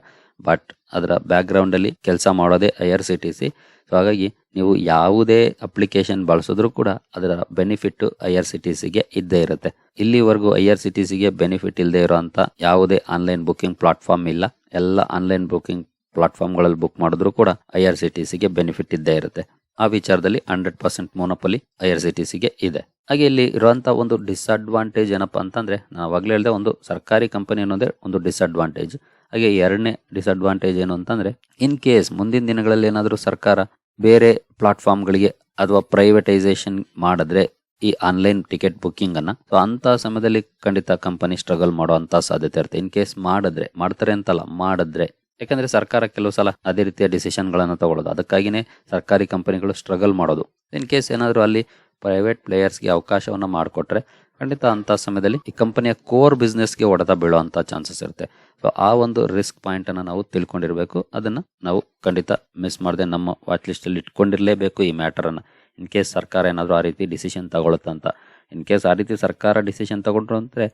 ಬಟ್ ಅದರ ಬ್ಯಾಕ್ ಗ್ರೌಂಡ್ ಅಲ್ಲಿ ಕೆಲಸ ಮಾಡೋದೇ I R C T C so ಹಾಗಾಗಿ ನೀವು ಯಾವುದೇ ಅಪ್ಲಿಕೇಶನ್ ಬಳಸಿದ್ರು ಕೂಡ ಅದರ benefit I R C T ಸಿಗೆ ಇದ್ದೇ ಇರುತ್ತೆ. ಇಲ್ಲಿವರೆಗೂ ಐ ಆರ್ ಸಿ ಟಿ ಸಿಗೆ ಬೆನಿಫಿಟ್ ಇಲ್ಲದೆ ಇರುವಂತ ಯಾವುದೇ ಆನ್ಲೈನ್ ಬುಕಿಂಗ್ ಪ್ಲಾಟ್ಫಾರ್ಮ್ ಇಲ್ಲ. ಎಲ್ಲ ಆನ್ಲೈನ್ ಬುಕಿಂಗ್ ಪ್ಲಾಟ್ಫಾರ್ಮ್ಗಳಲ್ಲಿ ಬುಕ್ ಮಾಡಿದ್ರು ಕೂಡ ಐ ಆರ್ ಸಿ ಟಿ ಸಿಗೆ ಬೆನಿಫಿಟ್ ಇದ್ದೇ ಇರುತ್ತೆ. ಆ ವಿಚಾರದಲ್ಲಿ hundred percent monopoly I R C T ಸಿಗೆ ಇದೆ. ಹಾಗೆ ಇಲ್ಲಿ ಇರುವಂತ ಒಂದು ಡಿಸ್ಅಡ್ವಾಂಟೇಜ್ ಏನಪ್ಪಾ ಅಂತಂದ್ರೆ ನಾನು ಹೇಳಿದೆ ಒಂದು ಸರ್ಕಾರಿ ಕಂಪನಿ ಅನ್ನೋದೇ ಒಂದು ಡಿಸ್ಅಡ್ವಾಂಟೇಜ್ ಹಾಗೆ ಎರಡನೇ ಡಿಸ್ಅಡ್ವಾಂಟೇಜ್ ಏನು ಅಂತಂದ್ರೆ ಇನ್ ಕೇಸ್ ಮುಂದಿನ ದಿನಗಳಲ್ಲಿ ಏನಾದರೂ ಸರ್ಕಾರ ಬೇರೆ ಪ್ಲಾಟ್ಫಾರ್ಮ್ಗಳಿಗೆ ಅಥವಾ ಪ್ರೈವೇಟೈಸೇಷನ್ ಮಾಡಿದ್ರೆ ಈ ಆನ್ಲೈನ್ ಟಿಕೆಟ್ ಬುಕ್ಕಿಂಗನ್ನು ಸೊ ಅಂತ ಸಮಯದಲ್ಲಿ ಖಂಡಿತ ಕಂಪನಿ ಸ್ಟ್ರಗಲ್ ಮಾಡುವಂಥ ಸಾಧ್ಯತೆ ಇರುತ್ತೆ. ಇನ್ ಕೇಸ್ ಮಾಡಿದ್ರೆ, ಮಾಡ್ತಾರೆ ಅಂತಲ್ಲ, ಮಾಡಿದ್ರೆ. ಯಾಕಂದ್ರೆ ಸರ್ಕಾರ ಕೆಲವು ಸಲ ಅದೇ ರೀತಿಯ ಡಿಸಿಷನ್ಗಳನ್ನು ತಗೊಳ್ಳೋದು ಅದಕ್ಕಾಗಿನೇ ಸರ್ಕಾರಿ ಕಂಪನಿಗಳು ಸ್ಟ್ರಗಲ್ ಮಾಡೋದು. ಇನ್ ಕೇಸ್ ಏನಾದರೂ ಅಲ್ಲಿ ಪ್ರೈವೇಟ್ ಪ್ಲೇಯರ್ಸ್ಗೆ ಅವಕಾಶವನ್ನು ಮಾಡಿಕೊಟ್ರೆ ಖಂಡಿತ ಅಂತ ಸಮಯದಲ್ಲಿ ಈ ಕಂಪನಿಯ ಕೋರ್ ಬಿಸ್ನೆಸ್ಗೆ ಹೊಡೆತ ಬೀಳುವಂತ ಚಾನ್ಸಸ್ ಇರುತ್ತೆ. ಸೊ ಆ ಒಂದು ರಿಸ್ಕ್ ಪಾಯಿಂಟ್ ಅನ್ನ ನಾವು ತಿಳ್ಕೊಂಡಿರಬೇಕು. ಅದನ್ನ ನಾವು ಖಂಡಿತ ಮಿಸ್ ಮಾಡದೆ ನಮ್ಮ ವಾಚ್ ಲಿಸ್ಟ್ ಅಲ್ಲಿ ಇಟ್ಕೊಂಡಿರ್ಲೇಬೇಕು ಈ ಮ್ಯಾಟರ್ ಅನ್ನ. ಇನ್ ಕೇಸ್ ಸರ್ಕಾರ ಏನಾದರೂ ಆ ರೀತಿ ಡಿಸಿಷನ್ ತಗೊಳುತ್ತಂತ ಇನ್ ಕೇಸ್ ಆ ರೀತಿ ಸರ್ಕಾರ ಡಿಸಿಷನ್ ತಗೊಂಡ್ರು ಅಂದ್ರೆ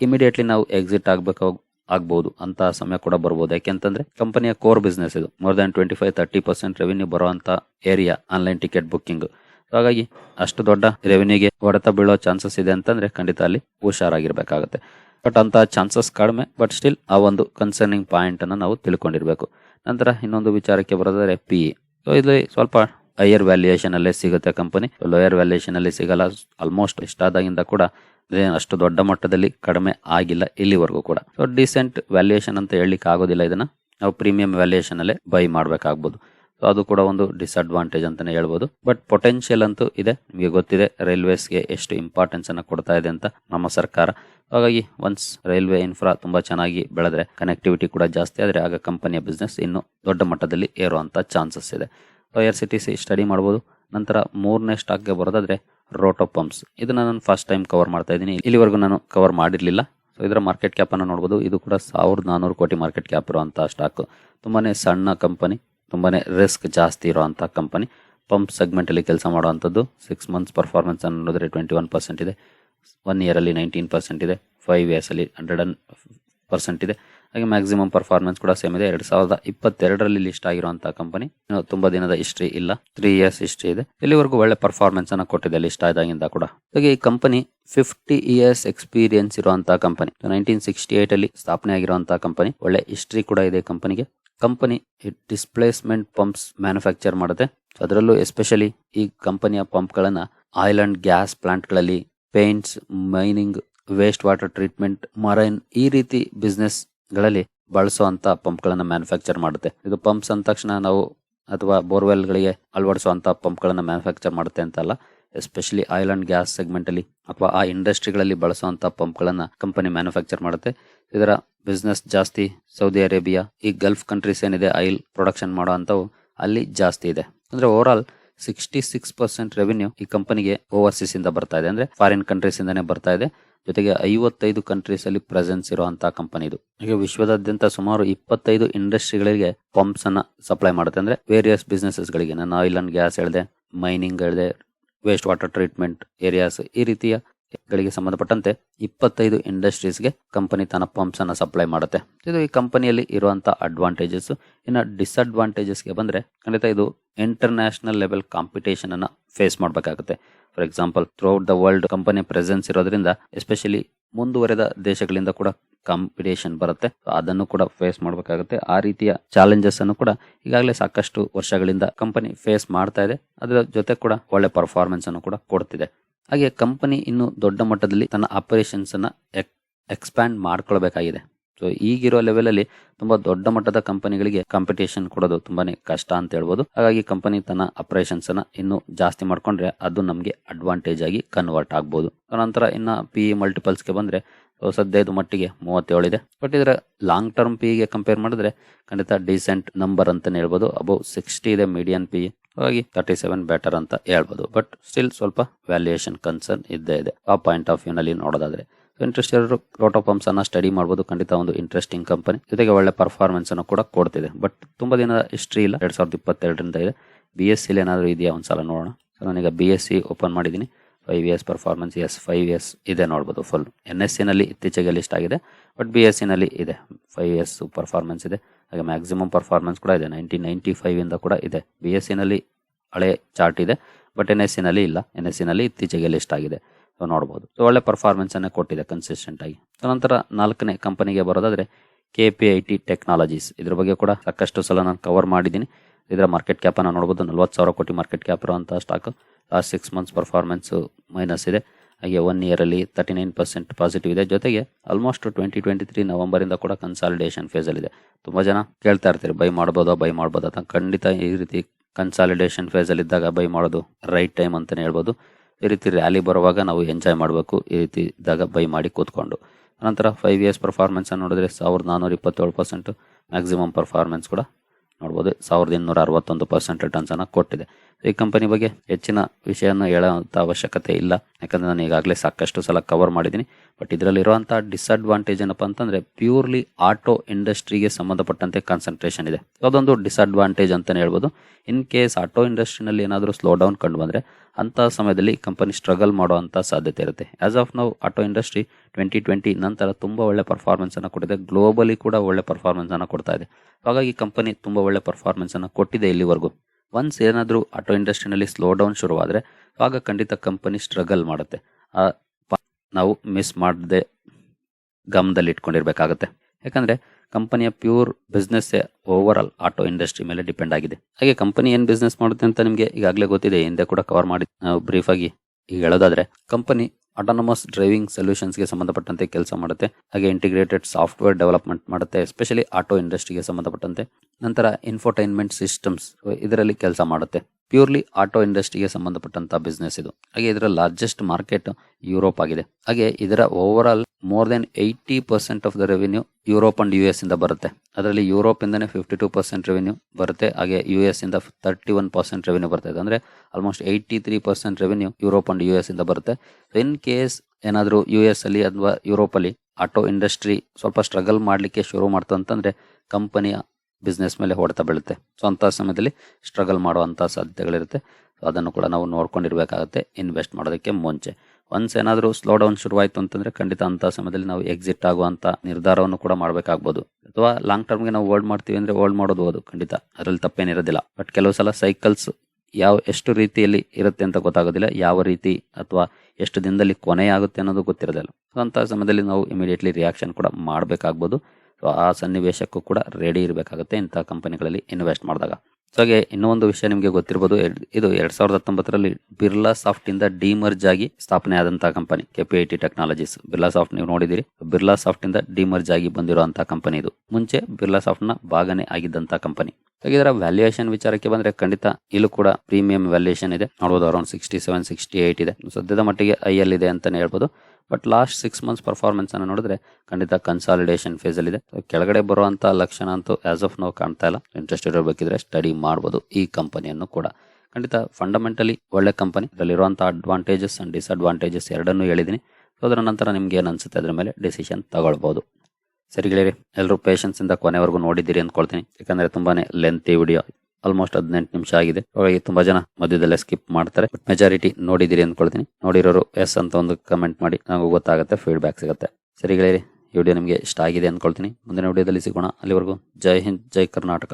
ಇಮಿಡಿಯೇಟ್ಲಿ ನಾವು ಎಕ್ಸಿಟ್ ಆಗಬೇಕು, ಆಗ್ಬೋದು ಅಂತ ಸಮಯ ಕೂಡ ಬರ್ಬೋದು. ಯಾಕೆಂತಂದ್ರೆ ಕಂಪನಿಯ ಕೋರ್ ಬಿಸ್ನೆಸ್ ಇದು. More than twenty five thirty percent revenue ಬರುವಂತ ಏರಿಯಾ ಆನ್ಲೈನ್ ಟಿಕೆಟ್ ಬುಕ್ಕಿಂಗ್ ಹಾಗಾಗಿ ಅಷ್ಟು ದೊಡ್ಡ ರೆವಿನ್ಯೂಗೆ ಹೊಡೆತ ಬೀಳೋ ಚಾನ್ಸಸ್ ಇದೆ ಅಂತಂದ್ರೆ ಖಂಡಿತ ಅಲ್ಲಿ ಹುಷಾರಾಗಿರ್ಬೇಕಾಗುತ್ತೆ. ಬಟ್ ಅಂತ ಚಾನ್ಸಸ್ ಕಡಿಮೆ ಬಟ್ ಸ್ಟಿಲ್ ಆ ಒಂದು ಕನ್ಸರ್ನಿಂಗ್ ಪಾಯಿಂಟ್ ಅನ್ನ ನಾವು ತಿಳ್ಕೊಂಡಿರ್ಬೇಕು. ನಂತರ ಇನ್ನೊಂದು ವಿಚಾರಕ್ಕೆ ಬರೋದಾದ್ರೆ ಪಿ ಸೊ ಇಲ್ಲಿ ಸ್ವಲ್ಪ ಹೈಯರ್ ವ್ಯಾಲ್ಯೂಯೇಷನ್ ಅಲ್ಲೇ ಸಿಗುತ್ತೆ ಕಂಪನಿ ಲೋಯರ್ ವ್ಯಾಲ್ಯೂಯೇಷನ್ ಅಲ್ಲಿ ಸಿಗಲ್ಲ ಆಲ್ಮೋಸ್ಟ್ ಇಷ್ಟಾದಾಗಿಂದ ಕೂಡ ಅಷ್ಟು ದೊಡ್ಡ ಮಟ್ಟದಲ್ಲಿ ಕಡಿಮೆ ಆಗಿಲ್ಲ ಇಲ್ಲಿವರೆಗೂ ಕೂಡ. ಸೊ ಡಿಸೆಂಟ್ ವ್ಯಾಲ್ಯೂಯೇಷನ್ ಅಂತ ಹೇಳಲಿಕ್ಕೆ ಆಗೋದಿಲ್ಲ ಇದನ್ನ. ನಾವು ಪ್ರೀಮಿಯಂ ವ್ಯಾಲ್ಯೂಯೇಷನ್ ಅಲ್ಲೇ ಬೈ ಮಾಡ್ಬೇಕಾಗ್ಬೋದು. ಸೊ ಅದು ಕೂಡ ಒಂದು ಡಿಸ್ಅಡ್ವಾಂಟೇಜ್ ಅಂತಾನೆ ಹೇಳ್ಬೋದು. ಬಟ್ ಪೊಟೆನ್ಷಿಯಲ್ ಅಂತೂ ಇದೆ. ನಿಮಗೆ ಗೊತ್ತಿದೆ ರೈಲ್ವೇಸ್ಗೆ ಎಷ್ಟು ಇಂಪಾರ್ಟೆನ್ಸ್ ಅನ್ನು ಕೊಡ್ತಾ ಇದೆ ಅಂತ ನಮ್ಮ ಸರ್ಕಾರ. ಹಾಗಾಗಿ ಒನ್ಸ್ ರೈಲ್ವೆ ಇನ್ಫ್ರಾ ತುಂಬಾ ಚೆನ್ನಾಗಿ ಬೆಳೆದ್ರೆ ಕನೆಕ್ಟಿವಿಟಿ ಕೂಡ ಜಾಸ್ತಿ ಆದರೆ ಆಗ ಕಂಪನಿಯ ಬಿಸ್ನೆಸ್ ಇನ್ನು ದೊಡ್ಡ ಮಟ್ಟದಲ್ಲಿ ಏರುವಂಥ ಚಾನ್ಸಸ್ ಇದೆ. ಏರ್ ಸಿ ಸ್ಟಡಿ ಮಾಡ್ಬೋದು. ನಂತರ ಮೂರನೇ ಸ್ಟಾಕ್ಗೆ ಬರೋದಾದ್ರೆ ರೋಟೋ ಪಂಪ್ಸ್ ಇದನ್ನ ನಾನು ಫಸ್ಟ್ ಟೈಮ್ ಕವರ್ ಮಾಡ್ತಾ ಇದ್ದೀನಿ. ಇಲ್ಲಿವರೆಗೂ ನಾನು ಕವರ್ ಮಾಡಿರಲಿಲ್ಲ. ಸೊ ಇದರ ಮಾರ್ಕೆಟ್ ಕ್ಯಾಪ್ ಅನ್ನು ನೋಡಬಹುದು ಇದು ಕೂಡ ಸಾವಿರದ ನಾನೂರು ಕೋಟಿ ಮಾರ್ಕೆಟ್ ಕ್ಯಾಪ್ ಇರುವಂಥ ಸ್ಟಾಕ್ ತುಂಬಾನೇ ಸಣ್ಣ ಕಂಪನಿ ತುಂಬಾನೇ ರಿಸ್ಕ್ ಜಾಸ್ತಿ ಇರುವಂತ ಕಂಪನಿ ಪಂಪ್ ಸೆಗ್ಮೆಂಟ್ ಅಲ್ಲಿ ಕೆಲಸ ಮಾಡುವಂಥದ್ದು ಸಿಕ್ಸ್ ಮಂತ್ಸ್ ಪರ್ಫಾರ್ಮೆನ್ಸ್ ಅನ್ನು ನೋಡಿದ್ರೆ ಟ್ವೆಂಟಿ ಒನ್ ಪರ್ಸೆಂಟ್ ಇದೆ. ಒನ್ ಇಯರ್ ಅಲ್ಲಿ ನೈನ್ಟೀನ್ ಪರ್ಸೆಂಟ್ ಇದೆ. ಫೈವ್ ಇಯರ್ಸ್ ಅಲ್ಲಿ ಹಂಡ್ರೆಡ್ ಅಂಡ್ ಪರ್ಸೆಂಟ್ ಇದೆ. ಹಾಗೆ ಮ್ಯಾಕ್ಸಿಮಮ್ ಪರ್ಫಾರ್ಮೆನ್ಸ್ ಕೂಡ ಸೇಮ್ ಇದೆ. ಎರಡು ಸಾವಿರದ ಇಪ್ಪತ್ತೆರಡರಲ್ಲಿ ಲಿಸ್ಟ್ ಆಗಿರುವಂತಹ ಕಂಪನಿ ತುಂಬಾ ದಿನದ ಹಿಸ್ಟ್ರಿ ಇಲ್ಲ. ತ್ರೀ ಇಯರ್ಸ್ ಹಿಸ್ಟ್ರಿ ಇದೆ. ಇಲ್ಲಿವರೆಗೂ ಒಳ್ಳೆ ಪರ್ಫಾರ್ಮೆನ್ಸ್ ಅನ್ನ ಕೊಟ್ಟಿದೆ ಲಿಸ್ಟ್ ಆದಾಗಿಂದ ಕೂಡ. ಹಾಗೆ ಈ ಕಂಪನಿ ಫಿಫ್ಟಿ ಇಯರ್ಸ್ ಎಕ್ಸ್ಪೀರಿಯನ್ಸ್ ಇರುವಂತಹ ಕಂಪನಿ ನೈನ್ಟೀನ್ ಸಿಕ್ಸ್ಟಿ ಏಟ್ ಅಲ್ಲಿ ಸ್ಥಾಪನೆ ಆಗಿರುವಂತಹ ಕಂಪನಿ ಒಳ್ಳೆ ಹಿಸ್ಟ್ರಿ ಕೂಡ ಇದೆ ಕಂಪನಿಗೆ ಕಂಪನಿ ಡಿಸ್ಪ್ಲೇಸ್ಮೆಂಟ್ ಪಂಪ್ಸ್ ಮ್ಯಾನುಫ್ಯಾಕ್ಚರ್ ಮಾಡುತ್ತೆ. ಅದರಲ್ಲೂ ಎಸ್ಪೆಷಲಿ ಈ ಕಂಪನಿಯ ಪಂಪ್ಗಳನ್ನು oil and gas ಪ್ಲಾಂಟ್ಗಳಲ್ಲಿ paints mining waste water treatment marine ಈ ರೀತಿ ಬಿಸ್ನೆಸ್ಗಳಲ್ಲಿ ಬಳಸುವಂತ ಪಂಪ್ಗಳನ್ನು ಮ್ಯಾನುಫ್ಯಾಕ್ಚರ್ ಮಾಡುತ್ತೆ. ಇದು ಪಂಪ್ಸ್ ಅಂದ ತಕ್ಷಣ ನಾವು ಅಥವಾ ಬೋರ್ವೆಲ್ಗಳಿಗೆ ಅಳವಡಿಸುವಂತಹ ಪಂಪ್ಗಳನ್ನು ಮ್ಯಾನುಫ್ಯಾಕ್ಚರ್ ಮಾಡುತ್ತೆ ಅಂತಲ್ಲ especially oil and gas segment ಅಲ್ಲಿ ಅಥವಾ ಆ ಇಂಡಸ್ಟ್ರಿಗಳಲ್ಲಿ ಬಳಸುವಂಥ ಪಂಪ್ಗಳನ್ನು ಕಂಪನಿ ಮ್ಯಾನುಫ್ಯಾಕ್ಚರ್ ಮಾಡುತ್ತೆ. ಇದರ ಬಿಸ್ನೆಸ್ ಜಾಸ್ತಿ ಸೌದಿ ಅರೇಬಿಯಾ ಈ ಗಲ್ಫ್ ಕಂಟ್ರೀಸ್ ಏನಿದೆ ಆಯಿಲ್ ಪ್ರೊಡಕ್ಷನ್ ಮಾಡುವಂಥವು ಅಲ್ಲಿ ಜಾಸ್ತಿ ಇದೆ. ಅಂದ್ರೆ over all sixty six percent revenue ಈ ಕಂಪನಿಗೆ ಓವರ್ಸೀಸ್ ಇಂದ ಬರ್ತಾ ಇದೆ. ಅಂದ್ರೆ ಫಾರಿನ್ ಕಂಟ್ರೀಸ್ ಇಂದನೇ ಬರ್ತಾ ಇದೆ. ಜೊತೆಗೆ ಐವತ್ತೈದು ಕಂಟ್ರೀಸ್ ಅಲ್ಲಿ ಪ್ರೆಸೆನ್ಸ್ ಇರುವಂತಹ ಕಂಪನಿ ಇದು. ಈಗ ವಿಶ್ವದಾದ್ಯಂತ ಸುಮಾರು ಇಪ್ಪತ್ತೈದು ಇಂಡಸ್ಟ್ರಿಗಳಿಗೆ ಪಂಪ್ಸ್ ಅನ್ನ ಸಪ್ಲೈ ಮಾಡುತ್ತೆ. ಅಂದ್ರೆ ವೇರಿಯಸ್ ಬಿಸ್ನೆಸಸ್ ಗಳಿಗೆ. ನಾನು ಆಯಿಲ್ ಅಂಡ್ ಗ್ಯಾಸ್ ಹೇಳಿದೆ ಮೈನಿಂಗ್ ಹೇಳಿದೆ ವೇಸ್ಟ್ ವಾಟರ್ ಟ್ರೀಟ್ಮೆಂಟ್ ಏರಿಯಾಸ್ ಈ ರೀತಿಯ ಗಳಿಗೆ ಸಂಬಂಧಪಟ್ಟಂತೆ ಇಪ್ಪತ್ತೈದು ಇಂಡಸ್ಟ್ರೀಸ್ಗೆ ಕಂಪನಿ ತನ್ನ ಪಂಪ್ಸ್ ಅನ್ನ ಸಪ್ಲೈ ಮಾಡುತ್ತೆ. ಇದು ಈ ಕಂಪನಿಯಲ್ಲಿ ಇರುವಂತಹ ಅಡ್ವಾಂಟೇಜಸ್ ಇನ್ನು ಡಿಸ್ಅಡ್ವಾಂಟೇಜಸ್ಗೆ ಬಂದ್ರೆ ಖಂಡಿತ ಇದು ಇಂಟರ್ನ್ಯಾಷನಲ್ ಲೆವೆಲ್ ಕಾಂಪಿಟೇಷನ್ ಅನ್ನ ಫೇಸ್ ಮಾಡಬೇಕಾಗುತ್ತೆ. For example throughout the world company presence ಇರೋದ್ರಿಂದ ಎಸ್ಪೆಷಲಿ ಮುಂದುವರೆದ ದೇಶಗಳಿಂದ ಕೂಡ ಕಾಂಪಿಟೇಷನ್ ಬರುತ್ತೆ. ಅದನ್ನು ಕೂಡ ಫೇಸ್ ಮಾಡಬೇಕಾಗುತ್ತೆ. ಆ ರೀತಿಯ ಚಾಲೆಂಜಸ್ ಅನ್ನು ಕೂಡ ಈಗಾಗಲೇ ಸಾಕಷ್ಟು ವರ್ಷಗಳಿಂದ ಕಂಪನಿ ಫೇಸ್ ಮಾಡ್ತಾ ಇದೆ. ಅದರ ಜೊತೆ ಕೂಡ ಒಳ್ಳೆ ಪರ್ಫಾರ್ಮೆನ್ಸ್ ಅನ್ನು ಕೂಡ ಕೊಡ್ತಿದೆ. ಹಾಗೆ ಕಂಪನಿ ಇನ್ನು ದೊಡ್ಡ ಮಟ್ಟದಲ್ಲಿ ತನ್ನ ಆಪರೇಷನ್ಸ್ ಅನ್ನ ಎಕ್ಸ್ಪ್ಯಾಂಡ್ ಮಾಡ್ಕೊಳ್ಬೇಕಾಗಿದೆ. ಸೊ ಈಗಿರೋ ಲೆವೆಲ್ ಅಲ್ಲಿ ತುಂಬಾ ದೊಡ್ಡ ಮಟ್ಟದ ಕಂಪನಿಗಳಿಗೆ ಕಾಂಪಿಟೇಷನ್ ಕೊಡೋದು ತುಂಬಾನೇ ಕಷ್ಟ ಅಂತ ಹೇಳ್ಬೋದು. ಹಾಗಾಗಿ ಕಂಪನಿ ತನ್ನ ಆಪರೇಷನ್ಸ್ ಅನ್ನ ಇನ್ನು ಜಾಸ್ತಿ ಮಾಡ್ಕೊಂಡ್ರೆ ಅದು ನಮಗೆ ಅಡ್ವಾಂಟೇಜ್ ಆಗಿ ಕನ್ವರ್ಟ್ ಆಗ್ಬೋದು. ನಂತರ ಇನ್ನ ಪಿ ಮಲ್ಟಿಪಲ್ಸ್ಗೆ ಬಂದ್ರೆ ಸದ್ಯದ ಮಟ್ಟಿಗೆ ಮೂವತ್ತೇಳು ಇದೆ. ಬಟ್ ಇದರ ಲಾಂಗ್ ಟರ್ಮ್ ಪಿ ಗೆ ಕಂಪೇರ್ ಮಾಡಿದ್ರೆ ಖಂಡಿತ ಡಿಸೆಂಟ್ ನಂಬರ್ ಅಂತಾನೆ ಹೇಳ್ಬೋದು. ಅಬೌವ್ ಸಿಕ್ಸ್ಟಿ ಇದೆ ಮೀಡಿಯನ್ ಪಿ ಹಾಗಾಗಿ ತರ್ಟಿ ಸೆವೆನ್ ಬೆಟರ್ ಅಂತ ಹೇಳ್ಬೋದು. ಬಟ್ ಸ್ಟಿಲ್ ಸ್ವಲ್ಪ ವ್ಯಾಲ್ಯೂಯೇಷನ್ ಕನ್ಸರ್ನ್ ಇದ್ದೇ ಇದೆ. ಆ ಪಾಯಿಂಟ್ ಆಫ್ ವ್ಯೂನಲ್ಲಿ ನೋಡೋದಾದ್ರೆ. ಇಂಟ್ರೆಸ್ಟ್ ಇರೋರು ರೋಟೋ ಪಂಪ್ಸ್ ಅನ್ನ ಸ್ಟಡಿ ಮಾಡಬಹುದು ಖಂಡಿತ ಒಂದು ಇಂಟ್ರೆಸ್ಟಿಂಗ್ ಕಂಪನಿ ಜೊತೆಗೆ ಒಳ್ಳೆ ಪರ್ಫಾರ್ಮೆನ್ಸ್ ಅನ್ನು ಕೂಡ ಕೊಡ್ತಿದೆ. ಬಟ್ ತುಂಬಾ ದಿನದ ಹಿಸ್ಟ್ರಿ ಇಲ್ಲ. ಎರಡ್ ಸಾವಿರದ ಇಪ್ಪತ್ತೆರಡರಿಂದ ಇದೆ. ಬಿ ಎಸ್ ಸಿಲಿ ಏನಾದರೂ ಇದೆಯಾ ಒಂದ್ಸಲ ನೋಡೋಣ. ನಾನೀಗ ಬಿ ಎಸ್ ಸಿ ಓಪನ್ ಮಾಡಿದ್ದೀನಿ. Five years performance S five years ಇದೆ ನೋಡ್ಬೋದು ಫುಲ್ ಎನ್ ಎಸ್ ಸಿನಲ್ಲಿ ಇತ್ತೀಚೆಗೆ ಲಿಸ್ಟ್ ಆಗಿದೆ. ಬಟ್ ಬಿ ಎಸ್ ಸಿನಲ್ಲಿ ಇದೆ. ಫೈವ್ ಇಯರ್ಸ್ ಪರ್ಫಾರ್ಮೆನ್ಸ್ ಇದೆ. ಹಾಗೆ ಮ್ಯಾಕ್ಸಿಮಮ್ ಪರ್ಫಾರ್ಮೆನ್ಸ್ ಕೂಡ ಇದೆ. ನೈನ್ಟೀನ್ ನೈನ್ಟಿ ಫೈವ್ ಇಂದ ಕೂಡ ಇದೆ. ಬಿ ಎಸ್ ಸಿನಲ್ಲಿ ಹಳೆ ಚಾರ್ಟ್ ಇದೆ ಬಟ್ ಎನ್ ಎಸ್ ಸಿನಲ್ಲಿ ಇಲ್ಲ. ಎನ್ ಎಸ್ ಸಿನಲ್ಲಿ ಇತ್ತೀಚೆಗೆ ಲಿಸ್ಟ್ ಆಗಿದೆ. ಸೊ ನೋಡ್ಬೋದು. ಸೊ ಒಳ್ಳೆ ಪರ್ಫಾರ್ಮೆನ್ಸ್ ಅನ್ನೇ ಕೊಟ್ಟಿದೆ ಕನ್ಸಿಸ್ಟೆಂಟ್ ಆಗಿ. ಸೊ ನಂತರ ನಾಲ್ಕನೇ ಕಂಪನಿಗೆ ಬರೋದಾದರೆ K P I T technologies ಇದ್ರ ಬಗ್ಗೆ ಕೂಡ ಸಾಕಷ್ಟು ಸಲ ನಾನು ಕವರ್ ಮಾಡಿದ್ದೀನಿ. ಇದರ ಮಾರ್ಕೆಟ್ ಕ್ಯಾಪ್ ಅನ್ನು ನೋಡಬಹುದು ನಲ್ವತ್ತು ಸಾವಿರ ಕೋಟಿ ಮಾರ್ಕೆಟ್ ಕ್ಯಾಪ್ ಇರುವಂತಹ stock last six months performance minus ಇದೆ. ಹಾಗೆ ಒನ್ ಇಯರಲ್ಲಿ ತರ್ಟಿ ನೈನ್ ಪರ್ಸೆಂಟ್ ಪಾಸಿಟಿವ್ ಇದೆ. ಜೊತೆಗೆ ಆಲ್ಮೋಸ್ಟ್ ಟ್ವೆಂಟಿ ಟ್ವೆಂಟಿ ತ್ರೀ ನವಂಬರಿಂದ ಕೂಡ ಕನ್ಸಾಲಿಡೇಷನ್ ಫೇಸಲ್ಲಿದೆ ತುಂಬ ಜನ ಕೇಳ್ತಾ ಇರ್ತೀರಿ, ಬೈ ಮಾಡ್ಬೋದಾ ಬೈ ಮಾಡ್ಬೋದಾ? ಅಂತ. ಖಂಡಿತ ಈ ರೀತಿ ಕನ್ಸಾಲಿಡೇಷನ್ ಫೇಸ್ ಅಲ್ಲಿ ಇದ್ದಾಗ ಬೈ ಮಾಡೋದು ರೈಟ್ ಟೈಮ್ ಅಂತಲೇ ಹೇಳ್ಬೋದು. ಈ ರೀತಿ ರ್ಯಾಲಿ ಬರುವಾಗ ನಾವು ಎಂಜಾಯ್ ಮಾಡಬೇಕು. ಈ ರೀತಿ ಇದ್ದಾಗ ಬೈ ಮಾಡಿ ಕೂತ್ಕೊಂಡು. ನಂತರ ಫೈವ್ ಇಯರ್ಸ್ ಪರ್ಫಾರ್ಮೆನ್ಸ್ ಅನ್ನು ನೋಡಿದ್ರೆ ಸಾವಿರದ ನಾನೂರ ಇಪ್ಪತ್ತೇಳು ಪರ್ಸೆಂಟ್ ಮ್ಯಾಕ್ಸಿಮಮ್ ಪರ್ಫಾರ್ಮೆನ್ಸ್ ಕೂಡ ನೋಡ್ಬೋದು. ಸಾವಿರದ ಇನ್ನೂರ ಅರವತ್ತೊಂದು ಪರ್ಸೆಂಟ್ ರಿಟರ್ನ್ಸ್ ಅನ್ನ ಕೊಟ್ಟಿದೆ. ಈ ಕಂಪನಿ ಬಗ್ಗೆ ಹೆಚ್ಚಿನ ವಿಷಯವನ್ನು ಹೇಳೋಂಥ ಅವಶ್ಯಕತೆ ಇಲ್ಲ. ಯಾಕಂದ್ರೆ ನಾನು ಈಗಾಗಲೇ ಸಾಕಷ್ಟು ಸಲ ಕವರ್ ಮಾಡಿದ್ದೀನಿ. ಬಟ್ ಇದರಲ್ಲಿರುವಂಥ ಡಿಸ್ಅಡ್ವಾಂಟೇಜ್ ಏನಪ್ಪ ಅಂತಂದ್ರೆ ಪ್ಯೂರ್ಲಿ ಆಟೋ ಇಂಡಸ್ಟ್ರಿಗೆ ಸಂಬಂಧಪಟ್ಟಂತೆ ಕಾನ್ಸಂಟ್ರೇಷನ್ ಇದೆ. ಅದೊಂದು ಡಿಸ್ಅಡ್ವಾಂಟೇಜ್ ಅಂತಲೇ ಹೇಳ್ಬೋದು. ಇನ್ ಕೇಸ್ ಆಟೋ ಇಂಡಸ್ಟ್ರಿನಲ್ಲಿ ಏನಾದರೂ ಸ್ಲೋ ಡೌನ್ ಕಂಡು ಬಂದ್ರೆ ಅಂತ ಸಮಯದಲ್ಲಿ ಕಂಪನಿ ಸ್ಟ್ರಗಲ್ ಮಾಡುವಂಥ ಸಾಧ್ಯತೆ ಇರುತ್ತೆ. ಆಸ್ ಆಫ್ ನಾವು ಆಟೋ ಇಂಡಸ್ಟ್ರಿ ಟ್ವೆಂಟಿ ಟ್ವೆಂಟಿ ನಂತರ ತುಂಬ ಒಳ್ಳೆ ಪರ್ಫಾರ್ಮೆನ್ಸ್ ಅನ್ನು ಕೊಟ್ಟಿದೆ. ಗ್ಲೋಬಲಿ ಕೂಡ ಒಳ್ಳೆ ಪರ್ಫಾರ್ಮೆನ್ಸ್ ಅನ್ನು ಕೊಡ್ತಾ ಇದೆ. ಹಾಗಾಗಿ ಕಂಪನಿ ತುಂಬ ಒಳ್ಳೆ ಪರ್ಫಾರ್ಮೆನ್ಸ್ ಅನ್ನು ಕೊಟ್ಟಿದೆ ಇಲ್ಲಿವರೆಗೂ. ಒನ್ಸ್ ಏನಾದರೂ ಆಟೋ ಇಂಡಸ್ಟ್ರಿನಲ್ಲಿ ಸ್ಲೋ ಡೌನ್ ಶುರುವಾದರೆ, ಆಗ ಖಂಡಿತ ಕಂಪನಿ ಸ್ಟ್ರಗಲ್ ಮಾಡುತ್ತೆ. ನಾವು ಮಿಸ್ ಮಾಡದೆ ಗಮನದಲ್ಲಿ ಇಟ್ಕೊಂಡಿರ್ಬೇಕಾಗತ್ತೆ ಯಾಕಂದ್ರೆ ಕಂಪನಿಯ ಪ್ಯೂರ್ ಬಿಸ್ನೆಸ್ಸೇ ಓವರ್ ಆಲ್ ಆಟೋ ಇಂಡಸ್ಟ್ರಿ ಮೇಲೆ ಡಿಪೆಂಡ್ ಆಗಿದೆ. ಹಾಗೆ ಕಂಪನಿ ಏನು ಬಿಸ್ನೆಸ್ ಮಾಡುತ್ತೆ ಅಂತ ನಿಮಗೆ ಈಗಾಗಲೇ ಗೊತ್ತಿದೆ, ಹಿಂದೆ ಕೂಡ ಕವರ್ ಮಾಡಿ ಬ್ರೀಫ್ ಆಗಿ ಈಗ ಹೇಳೋದಾದ್ರೆ, ಕಂಪನಿ ಆಟೋನಮಸ್ ಡ್ರೈವಿಂಗ್ ಸೊಲ್ಯೂಷನ್ಸ್ಗೆ ಸಂಬಂಧಪಟ್ಟಂತೆ ಕೆಲಸ ಮಾಡುತ್ತೆ, ಹಾಗೆ ಇಂಟಿಗ್ರೇಟೆಡ್ ಸಾಫ್ಟ್ವೇರ್ ಡೆವಲಪ್ಮೆಂಟ್ ಮಾಡುತ್ತೆ ಎಸ್ಪೆಷಲಿ ಆಟೋ ಇಂಡಸ್ಟ್ರಿಗೆ ಸಂಬಂಧಪಟ್ಟಂತೆ. ನಂತರ ಇನ್ಫೋಟೈನ್ಮೆಂಟ್ ಸಿಸ್ಟಮ್ಸ್ ಇದರಲ್ಲಿ ಕೆಲಸ ಮಾಡುತ್ತೆ. ಪ್ಯೂರ್ಲಿ ಆಟೋ ಇಂಡಸ್ಟ್ರಿಗೆ ಸಂಬಂಧಪಟ್ಟಂತ ಬಿಸ್ನೆಸ್ ಇದು. ಹಾಗೆ ಇದರ ಲಾರ್ಜೆಸ್ಟ್ ಮಾರ್ಕೆಟ್ ಯುರೋಪ್ ಆಗಿದೆ. ಹಾಗೆ ಇದರ overall more than eighty percent of the revenue Europe and U S ಇಂದ ಬರುತ್ತೆ. ಅದರಲ್ಲಿ ಯುರೋಪ್ ಇಂದನೇ ಫಿಫ್ಟಿ ಟೂ ಪರ್ಸೆಂಟ್ ರೆವಿನ್ಯೂ ಬರುತ್ತೆ. ಹಾಗೆ ಯು ಎಸ್ ಇಂದ ತರ್ಟಿ ಒನ್ ಪರ್ಸೆಂಟ್ ರೆವಿನ್ಯೂ ಬರ್ತದೆ. ಅಂದ್ರೆ almost eighty three percent revenue Europe and U S ಇಂದ ಬರುತ್ತೆ. ಇನ್ ಕೇಸ್ ಏನಾದರೂ ಯು ಎಸ್ ಅಲ್ಲಿ ಅಥವಾ ಯುರೋಪ್ ಅಲ್ಲಿ ಆಟೋ ಇಂಡಸ್ಟ್ರಿ ಸ್ವಲ್ಪ ಸ್ಟ್ರಗಲ್ ಮಾಡಲಿಕ್ಕೆ ಶುರು ಮಾಡ್ತು ಅಂತಂದ್ರೆ ಕಂಪನಿಯ ಬಿಸ್ನೆಸ್ ಮೇಲೆ ಹೊಡೆತ ಬೀಳುತ್ತೆ. ಸೊ ಅಂಥ ಸಮಯದಲ್ಲಿ ಸ್ಟ್ರಗಲ್ ಮಾಡುವಂಥ ಸಾಧ್ಯತೆಗಳಿರುತ್ತೆ. ಸೊ ಅದನ್ನು ಕೂಡ ನಾವು ನೋಡ್ಕೊಂಡಿರ್ಬೇಕಾಗುತ್ತೆ ಇನ್ವೆಸ್ಟ್ ಮಾಡೋದಕ್ಕೆ ಮುಂಚೆ. ಒನ್ಸ್ ಏನಾದರೂ ಸ್ಲೋ ಡೌನ್ ಶುರುವಾಯಿತು ಅಂತಂದರೆ ಖಂಡಿತ ಅಂಥ ಸಮಯದಲ್ಲಿ ನಾವು ಎಕ್ಸಿಟ್ ಆಗುವಂತ ನಿರ್ಧಾರವನ್ನು ಕೂಡ ಮಾಡಬೇಕಾಗ್ಬೋದು. ಅಥವಾ ಲಾಂಗ್ ಟರ್ಮ್ಗೆ ನಾವು ಹೋಲ್ಡ್ ಮಾಡ್ತೀವಿ ಅಂದರೆ ಹೋಲ್ಡ್ ಮಾಡೋದು ಖಂಡಿತ. ಅದರಲ್ಲಿ ತಪ್ಪೇನಿರೋದಿಲ್ಲ. ಬಟ್ ಕೆಲವು ಸಲ ಸೈಕಲ್ಸ್ ಯಾವ, ಎಷ್ಟು ರೀತಿಯಲ್ಲಿ ಇರುತ್ತೆ ಅಂತ ಗೊತ್ತಾಗೋದಿಲ್ಲ. ಯಾವ ರೀತಿ ಅಥವಾ ಎಷ್ಟು ದಿನದಲ್ಲಿ ಕೊನೆಯಾಗುತ್ತೆ ಅನ್ನೋದು ಗೊತ್ತಿರೋದಿಲ್ಲ. ಸೊ ಅಂಥ ಸಮಯದಲ್ಲಿ ನಾವು ಇಮಿಡಿಯೇಟ್ಲಿ ರಿಯಾಕ್ಷನ್ ಕೂಡ ಮಾಡಬೇಕಾಗ್ಬೋದು. ಸೊ ಆ ಸನ್ನಿವೇಶಕ್ಕೂ ಕೂಡ ರೆಡಿ ಇರಬೇಕಾಗುತ್ತೆ ಇಂಥ ಕಂಪನಿಗಳಲ್ಲಿ ಇನ್ವೆಸ್ಟ್ ಮಾಡಿದಾಗ. ಸೊ ಹಾಗೆ ಇನ್ನೊಂದು ವಿಷಯ ನಿಮಗೆ ಗೊತ್ತಿರ್ಬೋದು ಇದು ಎರಡು ಸಾವಿರದ ಹತ್ತೊಂಬತ್ತರಲ್ಲಿ ಬಿರ್ಲಾ ಸಾಫ್ಟ್ ಇಂದ ಡಿಮರ್ಜ್ ಆಗಿ ಸ್ಥಾಪನೆ ಆದಂತಹ company KP I T technologies Birla soft ನೀವು ನೋಡಿದಿರಿ. ಬಿರ್ಲಾ ಸಾಫ್ಟ್ ಇಂದ ಡಿಮರ್ಜ್ ಆಗಿ ಬಂದಿರುವಂತಹ ಕಂಪನಿ ಇದು. ಮುಂಚೆ ಬಿರ್ಲಾ ಸಾಫ್ಟ್ನ ಭಾಗನೇ ಆಗಿದ್ದಂತಹ ಕಂಪನಿ ಇದರ ವ್ಯಾಲ್ಯೂಯೇಷನ್ ವಿಚಾರಕ್ಕೆ ಬಂದ್ರೆ ಖಂಡಿತ ಇಲ್ಲೂ ಕೂಡ ಪ್ರೀಮಿಯಂ ವ್ಯಾಲ್ಯೂಯೇಷನ್ ಇದೆ. ನೋಡಬಹುದು around sixty seven sixty eight ಇದೆ. ಸದ್ಯದ ಮಟ್ಟಿಗೆ ಐ ಎಲ್ ಇದೆ ಅಂತಾನೆ ಹೇಳ್ಬೋದು. But last six months performance ಅನ್ನು ನೋಡಿದ್ರೆ ಖಂಡಿತ ಕನ್ಸಾಲಿಡೇಷನ್ ಫೇಸ್ ಅಲ್ಲಿ ಇದೆ ಕೆಳಗಡೆ ಬರುವಂತ ಲಕ್ಷಣ ಅಂತೂ ಆಸ್ ಆಫ್ ನೋ ಕಾಣ್ತಾ ಇಲ್ಲ. ಇಂಟ್ರೆಸ್ಟ್ ಇರಬೇಕಿದ್ರೆ ಸ್ಟಡಿ ಮಾಡಬಹುದು ಈ ಕಂಪನಿಯನ್ನು ಕೂಡ. ಖಂಡಿತ ಫಂಡಮೆಂಟಲಿ ಒಳ್ಳೆ ಕಂಪನಿ ಅದರಲ್ಲಿರುವಂತಹ ಅಡ್ವಾಂಟೇಜಸ್ ಅಂಡ್ ಡಿಸ್ಅಡ್ವಾಂಟೇಜಸ್ ಎರಡನ್ನೂ ಹೇಳಿದೀನಿ ಅದರ ನಂತರ ನಿಮ್ಗೆ ಏನ್ ಅನ್ಸುತ್ತೆ ಅದ್ರ ಮೇಲೆ ಡಿಸಿಷನ್ ತಗೊಳ್ಬಹುದು ಸರಿ ಗೆಳೆಯರಿ ಎಲ್ಲರೂ ಪೇಷನ್ಸ್ ಇಂದ ಕೊನೆವರೆಗೂ ನೋಡಿದ್ದೀರಿ ಅಂದ್ಕೊಳ್ತೀನಿ. ಯಾಕಂದ್ರೆ ತುಂಬಾನೇ ಲೆಂತಿ ವಿಡಿಯೋ ಆಲ್ಮೋಸ್ಟ್ ಹದಿನೆಂಟು ನಿಮಿಷ ಆಗಿದೆ. ಹಾಗಾಗಿ ತುಂಬಾ ಜನ ಮಧ್ಯದಲ್ಲೇ ಸ್ಕಿಪ್ ಮಾಡ್ತಾರೆ. ಬಟ್ ಮೆಜಾರಿಟಿ ನೋಡಿದಿರಿ ಅಂದ್ಕೊಳ್ತೀನಿ ನೋಡಿರೋರು ಎಸ್ ಅಂತ ಒಂದು ಕಮೆಂಟ್ ಮಾಡಿ ನನಗೂ ಗೊತ್ತಾಗುತ್ತೆ ಫೀಡ್ಬ್ಯಾಕ್ ಸಿಗುತ್ತೆ. ಸರಿ ಗೆಳೆಯರಿ ವಿಡಿಯೋ ನಿಮಗೆ ಇಷ್ಟ ಆಗಿದೆ ಅಂದ್ಕೊಳ್ತೀನಿ ಮುಂದಿನ ವಿಡಿಯೋದಲ್ಲಿ ಸಿಗೋಣ. ಅಲ್ಲಿವರೆಗೂ ಜೈ ಹಿಂದ್, ಜೈ ಕರ್ನಾಟಕ.